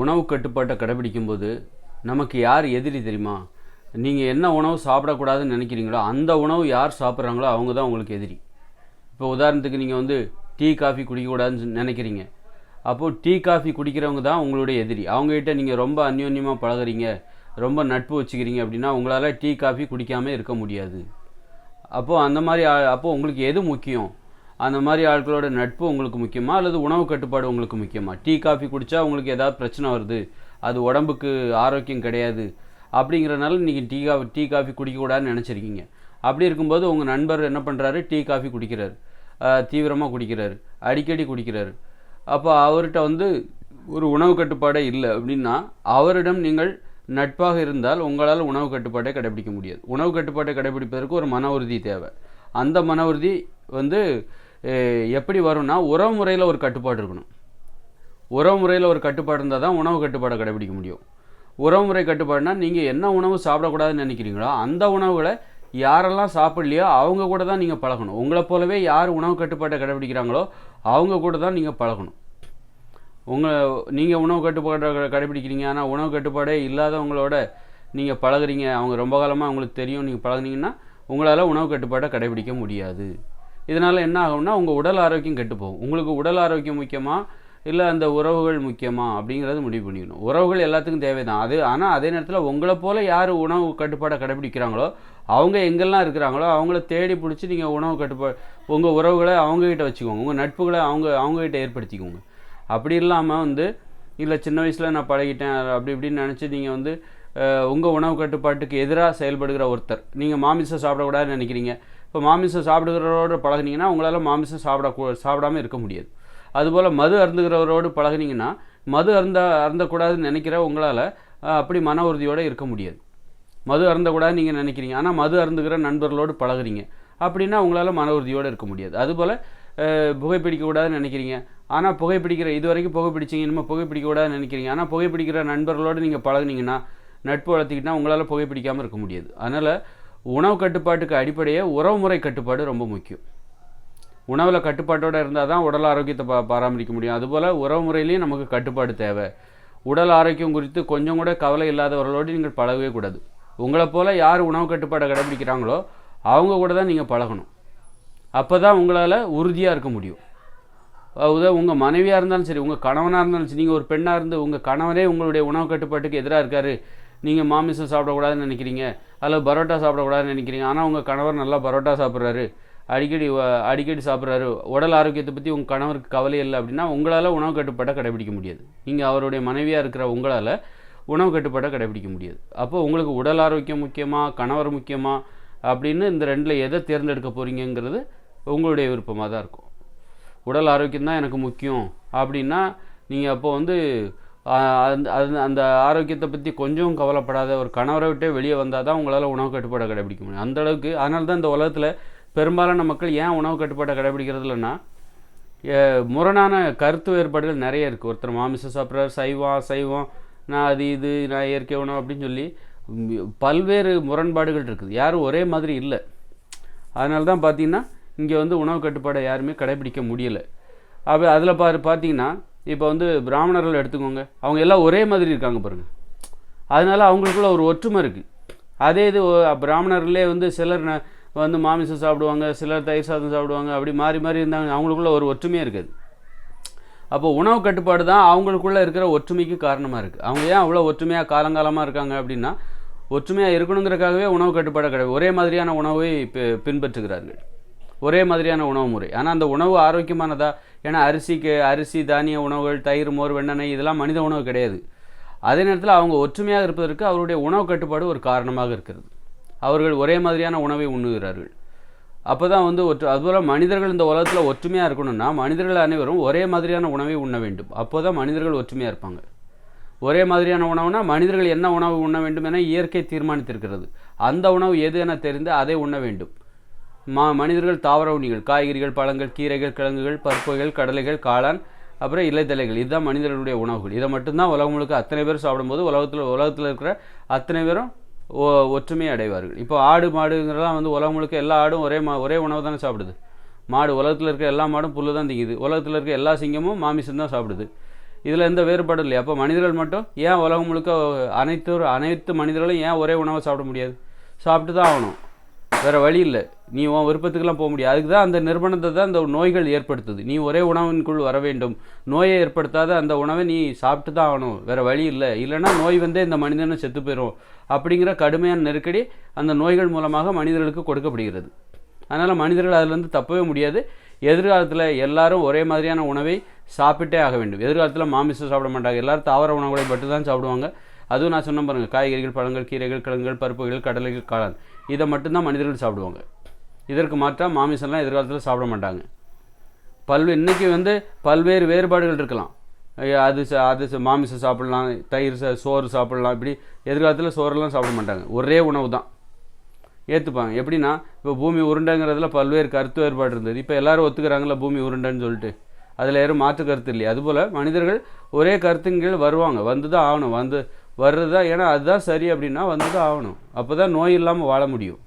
உணவு கட்டுப்பாட்டை கடைபிடிக்கும்போது நமக்கு யார் எதிரி தெரியுமா? நீங்கள் என்ன உணவு சாப்பிடக்கூடாதுன்னு நினைக்கிறீங்களோ அந்த உணவு யார் சாப்பிட்றாங்களோ அவங்க தான் உங்களுக்கு எதிரி. இப்போ உதாரணத்துக்கு நீங்கள் வந்து டீ காஃபி குடிக்கக்கூடாதுன்னு நினைக்கிறீங்க. அப்போது டீ காஃபி குடிக்கிறவங்க தான் உங்களுடைய எதிரி. அவங்ககிட்ட நீங்கள் ரொம்ப அந்யோன்யமாக பழகுறீங்க ரொம்ப நட்பு வச்சுக்கிறீங்க அப்படின்னா உங்களால் டீ காஃபி குடிக்காமல் இருக்க முடியாது. அப்போது அந்த மாதிரி அப்போது உங்களுக்கு எது முக்கியம்? அந்த மாதிரி ஆட்களோட நட்பு உங்களுக்கு முக்கியமா? அல்லது உணவு கட்டுப்பாடு உங்களுக்கு முக்கியமா? டீ காஃபி குடித்தா உங்களுக்கு ஏதாவது பிரச்சனை வருது. அது உடம்புக்கு ஆரோக்கியம் கிடையாது. அப்படிங்கிறனால நீங்கள் டீ காஃபி டீ காஃபி குடிக்கக்கூடாதுன்னு நினச்சிருக்கீங்க. அப்படி இருக்கும்போது உங்கள் நண்பர் என்ன பண்ணுறாரு டீ காஃபி குடிக்கிறாரு. தீவிரமாக குடிக்கிறார். அடிக்கடி குடிக்கிறாரு. அப்போ அவர்கிட்ட வந்து ஒரு உணவு கட்டுப்பாடே இல்லை அப்படின்னா அவரிடம் நீங்கள் நட்பாக இருந்தால் உங்களால் உணவு கட்டுப்பாட்டை கடைபிடிக்க முடியாது. உணவு கட்டுப்பாட்டை கடைபிடிப்பதற்கு ஒரு மன உறுதி தேவை. அந்த மன உறுதி வந்து எப்படி வரும்னா உறவு முறையில் ஒரு கட்டுப்பாடு இருக்கணும். உறவு முறையில் ஒரு கட்டுப்பாடு இருந்தால் தான் உணவு கட்டுப்பாடை கடைபிடிக்க முடியும். உறவு முறை கட்டுப்பாடுனா நீங்கள் என்ன உணவு சாப்பிடக்கூடாதுன்னு நினைக்கிறீங்களோ அந்த உணவுகளை யாரெல்லாம் சாப்பிடலையோ அவங்க கூட தான் நீங்கள் பழகணும். உங்களை போலவே யார் உணவு கட்டுப்பாட்டை கடைபிடிக்கிறாங்களோ அவங்க கூட தான் நீங்கள் பழகணும். உங்களை நீங்கள் உணவு கட்டுப்பாட்டை க- கடைபிடிக்கிறீங்க. ஆனால் உணவு கட்டுப்பாடே இல்லாதவங்களோட நீங்கள் பழகுறீங்க. அவங்க ரொம்ப காலமாக அவங்களுக்கு தெரியும். நீங்கள் பழகுனீங்கன்னா உங்களால் உணவு கட்டுப்பாட்டை கடைபிடிக்க முடியாது. இதனால் என்ன ஆகும்னா உங்கள் உடல் ஆரோக்கியம் கெட்டு போகும். உங்களுக்கு உடல் ஆரோக்கியம் முக்கியமா? இல்லை அந்த உறவுகள் முக்கியமா? அப்படிங்கிறத முடிவு பண்ணிக்கணும். உறவுகள் எல்லாத்துக்கும் தேவை தான் அது ஆனால் அதே நேரத்தில் உங்களை போல் யார் உணவு கட்டுப்பாடை கடைபிடிக்கிறாங்களோ அவங்க எங்கெல்லாம் இருக்கிறாங்களோ அவங்கள தேடி பிடிச்சி நீங்கள் உணவு கட்டுப்பாடு உங்கள் உறவுகளை அவங்ககிட்ட வச்சுக்கோங்க. உங்கள் நட்புகளை அவங்க அவங்கக்கிட்ட ஏற்படுத்திக்கோங்க. அப்படி இல்லாமல் வந்து இல்லை சின்ன வயசில் நான் பழகிட்டேன் அப்படி இப்படின்னு நினச்சி நீங்கள் வந்து உங்கள் உணவு கட்டுப்பாட்டுக்கு எதிராக செயல்படுகிற ஒருத்தர் நீங்கள் மாமிசம் சாப்பிடக்கூடாதுன்னு நினைக்கிறீங்க இப்போ மாமிசம் சாப்பிடுகிறவரோடு பழகினீங்கன்னா உங்களால் மாமிசம் சாப்பிட சாப்பிடாம இருக்க முடியாது. அதுபோல் மது அருந்துகிறவரோடு பழகினீங்கன்னா மது அருந்த அருந்தக்கூடாதுன்னு நினைக்கிற உங்களால் அப்படி மன உறுதியோடு இருக்க முடியாது. மது அருந்தக்கூடாதுன்னு நீங்கள் நினைக்கிறீங்க. ஆனால் மது அருந்துகிற நண்பர்களோடு பழகுறீங்க. அப்படின்னா உங்களால் மன உறுதியோடு இருக்க முடியாது. அதுபோல் புகைப்பிடிக்கக்கூடாதுன்னு நினைக்கிறீங்க. ஆனால் புகைப்பிடிக்கிற இது வரைக்கும் புகைப்பிடிச்சிங்க இனிமேல் புகைப்பிடிக்கக்கூடாதுன்னு நினைக்கிறீங்க. ஆனால் புகைப்பிடிக்கிற நண்பர்களோடு நீங்கள் பழகுனீங்கன்னா நட்பு வளர்த்திக்கிட்டால் உங்களால் புகைப்பிடிக்காமல் இருக்க முடியாது. அதனால் உணவு கட்டுப்பாட்டுக்கு அடிப்படையே உறவுமுறை கட்டுப்பாடு ரொம்ப முக்கியம். உணவில் கட்டுப்பாட்டோடு இருந்தால் தான் உடல் ஆரோக்கியத்தை பா பராமரிக்க முடியும். அதுபோல் உறவு முறையிலையும் நமக்கு கட்டுப்பாடு தேவை. உடல் ஆரோக்கியம் குறித்து கொஞ்சம் கூட கவலை இல்லாதவர்களோடு நீங்கள் பழகவே கூடாது. உங்களை போல் யார் உணவு கட்டுப்பாடை கடைபிடிக்கிறாங்களோ அவங்க கூட தான் நீங்கள் பழகணும். அப்போ தான் உங்களால் உறுதியாக இருக்க முடியும். உதவ உங்கள் மனைவியாக இருந்தாலும் சரி உங்கள் கணவனாக இருந்தாலும் சரி நீங்கள் ஒரு பெண்ணாக இருந்து உங்கள் கணவனே உங்களுடைய உணவு கட்டுப்பாட்டுக்கு எதிராக இருக்காரு நீங்கள் மாமிசம் சாப்பிடக்கூடாதுன்னு நினைக்கிறீங்க. அல்லது பரோட்டா சாப்பிடக்கூடாதுன்னு நினைக்கிறீங்க. ஆனால் உங்கள் கணவர் நல்லா பரோட்டா சாப்பிட்றாரு. அடிக்கடி அடிக்கடி சாப்பிட்றாரு. உடல் ஆரோக்கியத்தை பற்றி உங்கள் கணவருக்கு கவலை இல்லை அப்படின்னா உங்களால் உணவு கட்டுப்பாட்டை கடைபிடிக்க முடியாது. நீங்கள் அவருடைய மனைவியாக இருக்கிற உங்களால் உணவு கட்டுப்பாட்டை கடைபிடிக்க முடியாது. அப்போ உங்களுக்கு உடல் ஆரோக்கியம் முக்கியமாக கணவர் முக்கியமாக அப்படின்னு இந்த ரெண்டில் எதை தேர்ந்தெடுக்க போகிறீங்கிறது உங்களுடைய விருப்பமாக தான் இருக்கும். உடல் ஆரோக்கியம் தான் எனக்கு முக்கியம். அப்படின்னா நீங்கள் அப்போ வந்து அந்த அந்த- அந்த ஆரோக்கியத்தை பற்றி கொஞ்சம் கவலைப்படாத ஒரு கணவரை விட்டே வெளியே வந்தால் தான் உங்களால் உணவு கட்டுப்பாடை கடைபிடிக்க முடியும். அந்த அளவுக்கு அதனால தான் இந்த உலகத்தில் பெரும்பாலான மக்கள் ஏன் உணவு கட்டுப்பாட்டை கடைபிடிக்கிறது இல்லைன்னா முரணான கருத்து வேறுபாடுகள் நிறைய இருக்குது ஒருத்தர் மாமிசம் சாப்பிட்றாரு சைவம் அசைவம் நான் அது இது நான் இயற்கை உணவு அப்படின்னு சொல்லி பல்வேறு முரண்பாடுகள் இருக்குது. யாரும் ஒரே மாதிரி இல்லை. அதனால தான் பார்த்தீங்கன்னா இங்கே வந்து உணவு கட்டுப்பாடை யாருமே கடைபிடிக்க முடியலை. அப்போ அதில் பாரு பார்த்திங்கன்னா இப்போ வந்து பிராமணர்கள் எடுத்துக்கோங்க. அவங்க எல்லாம் ஒரே மாதிரி இருக்காங்க பாருங்கள் அதனால அவங்களுக்குள்ள ஒரு ஒற்றுமை இருக்குது அதே இது பிராமணர்களே வந்து சிலர் வந்து மாமிசம் சாப்பிடுவாங்க சிலர் தயிர் சாதம் சாப்பிடுவாங்க அப்படி மாறி மாறி இருந்தாங்க. அவங்களுக்குள்ள ஒரு ஒற்றுமையே இருக்காது. அப்போ உணவு கட்டுப்பாடு தான் அவங்களுக்குள்ள இருக்கிற ஒற்றுமைக்கு காரணமாக இருக்குது அவங்க ஏன் அவ்வளோ ஒற்றுமையாக காலங்காலமாக இருக்காங்க அப்படின்னா ஒற்றுமையாக இருக்கணுங்கிறக்காகவே உணவு கட்டுப்பாடு கிடையாது. ஒரே மாதிரியான உணவை பின்பற்றுகிறார்கள். ஒரே மாதிரியான உணவு முறை. ஆனால் அந்த உணவு ஆரோக்கியமானதா ஏன்னா அரிசிக்கு அரிசி தானிய உணவுகள் தயிர் மோர் வெண்ணெய் இதெல்லாம் மனித உணவு கிடையாது. அதே நேரத்தில் அவங்க ஒற்றுமையாக இருப்பதற்கு அவருடைய உணவு கட்டுப்பாடு ஒரு காரணமாக இருக்கிறது. அவர்கள் ஒரே மாதிரியான உணவை உண்ணுகிறார்கள். அப்போ தான் வந்து ஒற்று அதுபோல் மனிதர்கள் இந்த உலகத்தில் ஒற்றுமையாக இருக்கணும்னா மனிதர்கள் அனைவரும் ஒரே மாதிரியான உணவை உண்ண வேண்டும். அப்போ தான் மனிதர்கள் ஒற்றுமையாக இருப்பாங்க. ஒரே மாதிரியான உணவுனா மனிதர்கள் என்ன உணவு உண்ண வேண்டும் என இயற்கை தீர்மானித்திருக்கிறது. அந்த உணவு எது என தெரிந்து அதை உண்ண வேண்டும். மா மனிதர்கள் தாவர உண்ணிகள் காய்கறிகள் பழங்கள் கீரைகள் கிழங்குகள் பருப்புகள் கடலைகள் காளான் அப்புறம் இலைத்தலைகள். இதுதான் மனிதர்களுடைய உணவுகள். இதை மட்டும்தான் உலகம் முழுக்க அத்தனை பேர் சாப்பிடும்போது உலகத்தில் உலகத்தில் இருக்கிற அத்தனை பேரும் ஒ- ஒற்றுமையை அடைவார்கள். இப்போ ஆடு மாடுங்கிறலாம் வந்து உலகம் முழுக்க எல்லா ஆடும் ஒரே மா ஒரே உணவு தானே சாப்பிடுது. மாடு உலகத்தில் இருக்கிற எல்லா மாடும் புல்லு தான் திங்குது. உலகத்தில் இருக்கிற எல்லா சிங்கமும் மாமிசம் தான் சாப்பிடுது. இதில் எந்த வேறுபாடும் இல்லையா? அப்போ மனிதர்கள் மட்டும் ஏன் உலகம் முழுக்க அனைத்து அனைத்து மனிதர்களும் ஏன் ஒரே உணவை சாப்பிட முடியாது? சாப்பிட்டு தான் ஆகணும். வேறு வழி இல்லை. நீ உன் விருப்பத்துக்கெல்லாம் போக முடியாது. அதுக்கு தான் அந்த நிர்பந்தத்தை தான் அந்த நோய்கள் ஏற்படுத்துது. நீ ஒரே உணவின்குள் வர வேண்டும். நோயை ஏற்படுத்தாத அந்த உணவை நீ சாப்பிட்டு தான் ஆகணும். வேறு வழி இல்லை. இல்லைன்னா நோய் வந்தே இந்த மனிதனை செத்து போயிடும் அப்படிங்கிற கடுமையான நெருக்கடி அந்த நோய்கள் மூலமாக மனிதர்களுக்கு கொடுக்கப்படுகிறது. அதனால் மனிதர்கள் அதிலிருந்து தப்பவே முடியாது. எதிர்காலத்தில் எல்லாரும் ஒரே மாதிரியான உணவை சாப்பிட்டே ஆக வேண்டும். எதிர்காலத்தில் மாமிசம் சாப்பிட மாட்டாங்க. எல்லாரும் தாவர உணவுகளை மட்டும் தான் சாப்பிடுவாங்க. அதுவும் நான் சொன்ன பாருங்கள் காய்கறிகள் பழங்கள் கீரைகள் கிழங்குகள் பருப்புகள் கடலைகள் காளான். இதை மட்டும்தான் மனிதர்கள் சாப்பிடுவாங்க. இதற்கு மாற்றாக மாமிசம்லாம் எதிர்காலத்தில் சாப்பிட மாட்டாங்க. பல்வே இன்றைக்கி வந்து பல்வேறு வேறுபாடுகள் இருக்கலாம். அது ச- அது ச- மாமிசம் சாப்பிடலாம் தயிர் ச- சோறு சாப்பிடலாம் இப்படி எதிர்காலத்தில் சோறெல்லாம் சாப்பிட மாட்டாங்க. ஒரே உணவு தான். ஏற்றுப்பாங்க எப்படின்னா இப்போ பூமி உருண்டைங்கிறதுல பல்வேறு கருத்து வேறுபாடு இருந்தது. இப்போ எல்லாரும் ஒத்துக்கிறாங்களா பூமி உருண்டைன்னு சொல்லிட்டு. அதில் யாரும் மாற்று கருத்து இல்லையா. அதுபோல் மனிதர்கள் ஒரே கருத்துங்கள் வருவாங்க. வந்து தான் ஆகணும். வந்து வர்றது தான் ஏன்னா அதுதான் சரி அப்படின்னா வந்து தான் ஆகணும். அப்போ தான் நோய் இல்லாமல் வாழ முடியும்.